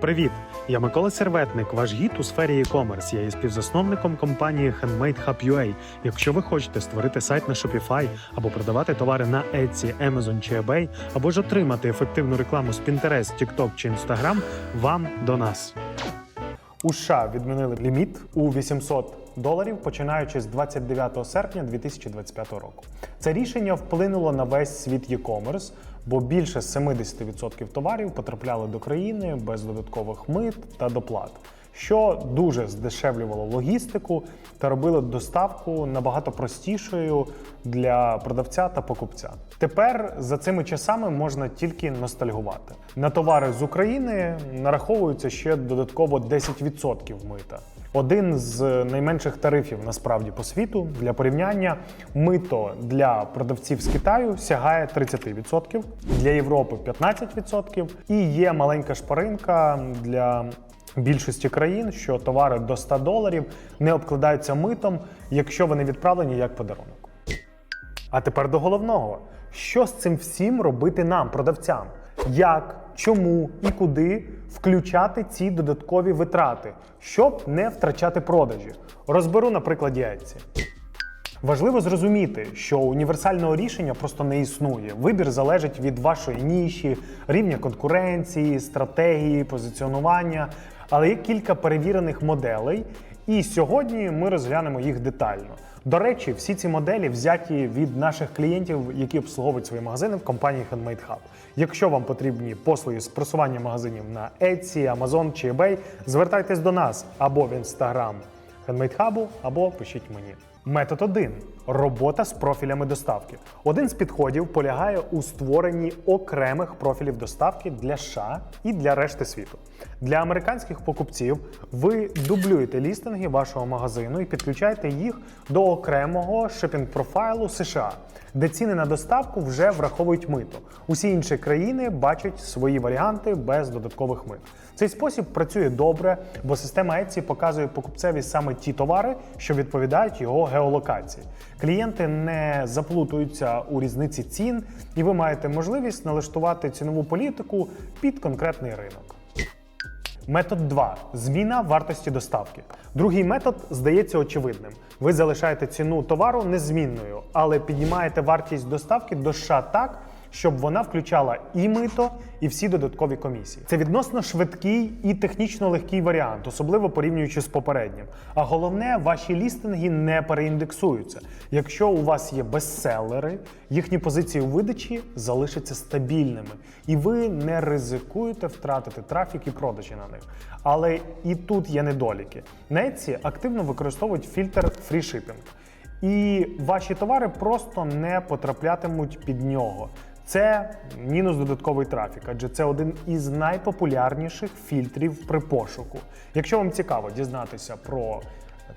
Привіт! Я Микола Серветник, ваш гід у сфері e-commerce. Я є співзасновником компанії Handmade Hub UA. Якщо ви хочете створити сайт на Shopify або продавати товари на Etsy, Amazon чи eBay, або ж отримати ефективну рекламу з Pinterest, TikTok чи Instagram, вам до нас. У США відмінили ліміт у 800 доларів, починаючи з 29 серпня 2025 року. Це рішення вплинуло на весь світ e-commerce, бо більше 70% товарів потрапляли до країни без додаткових мит та доплат, що дуже здешевлювало логістику та робило доставку набагато простішою для продавця та покупця. Тепер за цими часами можна тільки ностальгувати. На товари з України нараховується ще додатково 10% мита. Один з найменших тарифів насправді по світу для порівняння мито для продавців з Китаю сягає 30%, для Європи 15% і є маленька шпаринка для більшості країн, що товари до 100 доларів не обкладаються митом, якщо вони відправлені як подарунок. А тепер до головного: що з цим всім робити нам, продавцям? Як, чому і куди включати ці додаткові витрати, щоб не втрачати продажі? Розберу на прикладі Etsy. Важливо зрозуміти, що універсального рішення просто не існує. Вибір залежить від вашої ніші, рівня конкуренції, стратегії, позиціонування. Але є кілька перевірених моделей, і сьогодні ми розглянемо їх детально. До речі, всі ці моделі взяті від наших клієнтів, які обслуговують свої магазини в компанії Handmade Hub. Якщо вам потрібні послуги з просування магазинів на Etsy, Amazon чи eBay, звертайтесь до нас або в Instagram Handmade Hub, або пишіть мені. Метод 1. Робота з профілями доставки. Один з підходів полягає у створенні окремих профілів доставки для США і для решти світу. Для американських покупців ви дублюєте лістинги вашого магазину і підключаєте їх до окремого шопінг-профайлу США, де ціни на доставку вже враховують мито. Усі інші країни бачать свої варіанти без додаткових мит. Цей спосіб працює добре, бо система Etsy показує покупцеві саме ті товари, що відповідають його геолокації. Клієнти не заплутуються у різниці цін, і ви маєте можливість налаштувати цінову політику під конкретний ринок. Метод 2. Зміна вартості доставки. Другий метод здається очевидним. Ви залишаєте ціну товару незмінною, але піднімаєте вартість доставки до США так, щоб вона включала і мито, і всі додаткові комісії. Це відносно швидкий і технічно легкий варіант, особливо порівнюючи з попереднім. А головне, ваші лістинги не переіндексуються. Якщо у вас є бестселери, їхні позиції у видачі залишаться стабільними, і ви не ризикуєте втратити трафік і продажі на них. Але і тут є недоліки. Etsy активно використовують фільтр Shipping. І ваші товари просто не потраплятимуть під нього. Це мінус додатковий трафік, адже це один із найпопулярніших фільтрів при пошуку. Якщо вам цікаво дізнатися про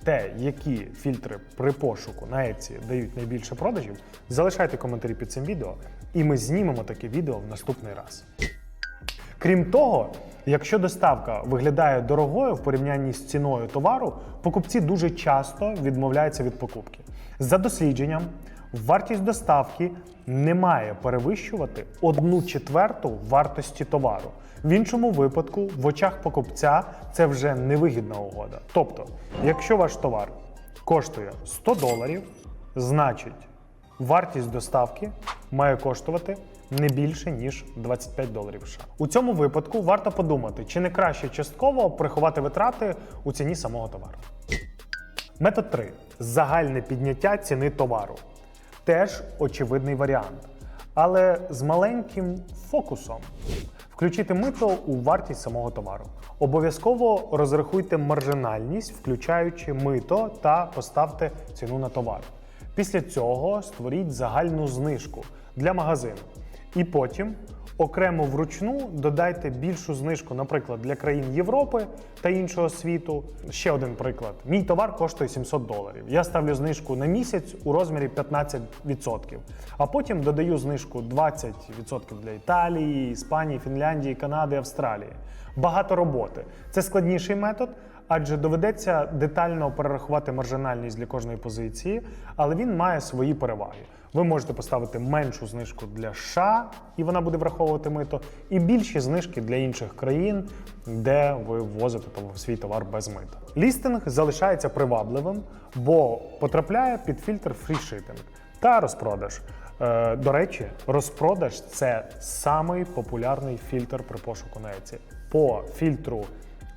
те, які фільтри при пошуку на Etsy дають найбільше продажів, залишайте коментарі під цим відео, і ми знімемо таке відео в наступний раз. Крім того, якщо доставка виглядає дорогою в порівнянні з ціною товару, покупці дуже часто відмовляються від покупки. За дослідженням, вартість доставки не має перевищувати одну четверту вартості товару. В іншому випадку, в очах покупця це вже невигідна угода. Тобто, якщо ваш товар коштує 100 доларів, значить Вартість доставки має коштувати не більше ніж 25 доларів. США. У цьому випадку варто подумати, чи не краще частково приховати витрати у ціні самого товару. Метод 3. Загальне підняття ціни товару. Теж очевидний варіант, але з маленьким фокусом. Включити мито у вартість самого товару. Обов'язково розрахуйте маржинальність, включаючи мито та поставте ціну на товар. Після цього створіть загальну знижку для магазину. І потім окремо вручну додайте більшу знижку, наприклад, для країн Європи та іншого світу. Ще один приклад: мій товар коштує 700 доларів. Я ставлю знижку на місяць у розмірі 15%. А потім додаю знижку 20% для Італії, Іспанії, Фінляндії, Канади, Австралії. Багато роботи. Це складніший метод, адже доведеться детально перерахувати маржинальність для кожної позиції, але він має свої переваги. Ви можете поставити меншу знижку для США, і вона буде враховувати мито, і більші знижки для інших країн, де ви ввозите свій товар без мита. Лістинг залишається привабливим, бо потрапляє під фільтр фрішипінг та розпродаж. Е, До речі, розпродаж це самий популярний фільтр при пошуку на Etsy. По фільтру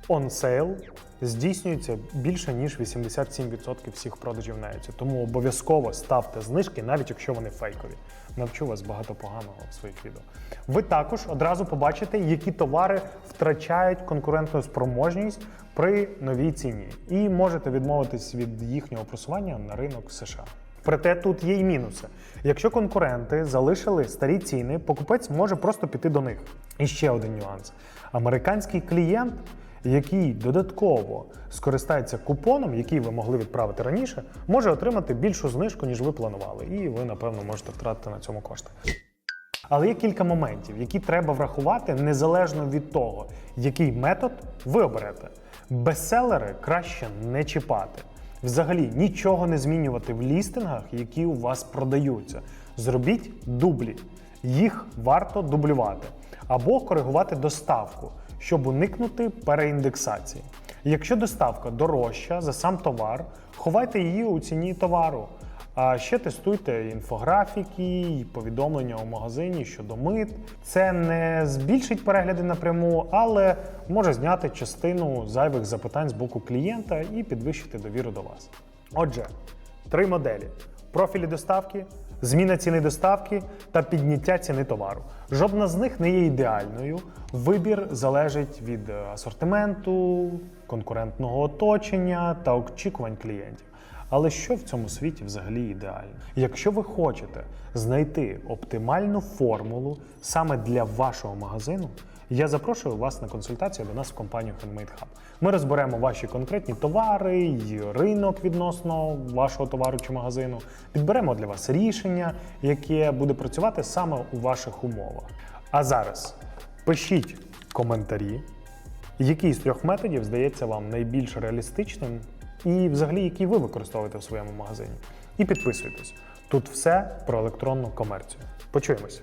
On Sale здійснюється більше ніж 87% всіх продажів на Etsy. Тому обов'язково ставте знижки, навіть якщо вони фейкові. Навчу вас багато поганого в своїх відео. Ви також одразу побачите, які товари втрачають конкурентну спроможність при новій ціні, і можете відмовитись від їхнього просування на ринок США. Проте тут є й мінуси. Якщо конкуренти залишили старі ціни, покупець може просто піти до них. І ще один нюанс: американський клієнт, який додатково скористається купоном, який ви могли відправити раніше, може отримати більшу знижку, ніж ви планували, і ви, напевно, можете втратити на цьому кошти. Але є кілька моментів, які треба врахувати незалежно від того, який метод ви оберете. Бестселери краще не чіпати. Взагалі нічого не змінювати в лістингах, які у вас продаються. Зробіть дублі. Їх варто дублювати або коригувати доставку, щоб уникнути переіндексації. Якщо доставка дорожча за сам товар, ховайте її у ціні товару. А ще тестуйте інфографіки і повідомлення у магазині щодо мит. Це не збільшить перегляди напряму, але може зняти частину зайвих запитань з боку клієнта і підвищити довіру до вас. Отже, три моделі: профілі доставки, зміна ціни доставки та підняття ціни товару. Жодна з них не є ідеальною. Вибір залежить від е, асортименту, конкурентного оточення та очікувань клієнтів. Але що в цьому світі взагалі ідеально? Якщо ви хочете знайти оптимальну формулу саме для вашого магазину, я запрошую вас на консультацію до нас в компанію Handmade Hub. Ми розберемо ваші конкретні товари й ринок відносно вашого товару чи магазину. Підберемо для вас рішення, яке буде працювати саме у ваших умовах. А зараз пишіть коментарі, який з трьох методів здається вам найбільш реалістичним, і взагалі який ви використовуєте в своєму магазині. І підписуйтесь. Тут все про електронну комерцію. Почуємось!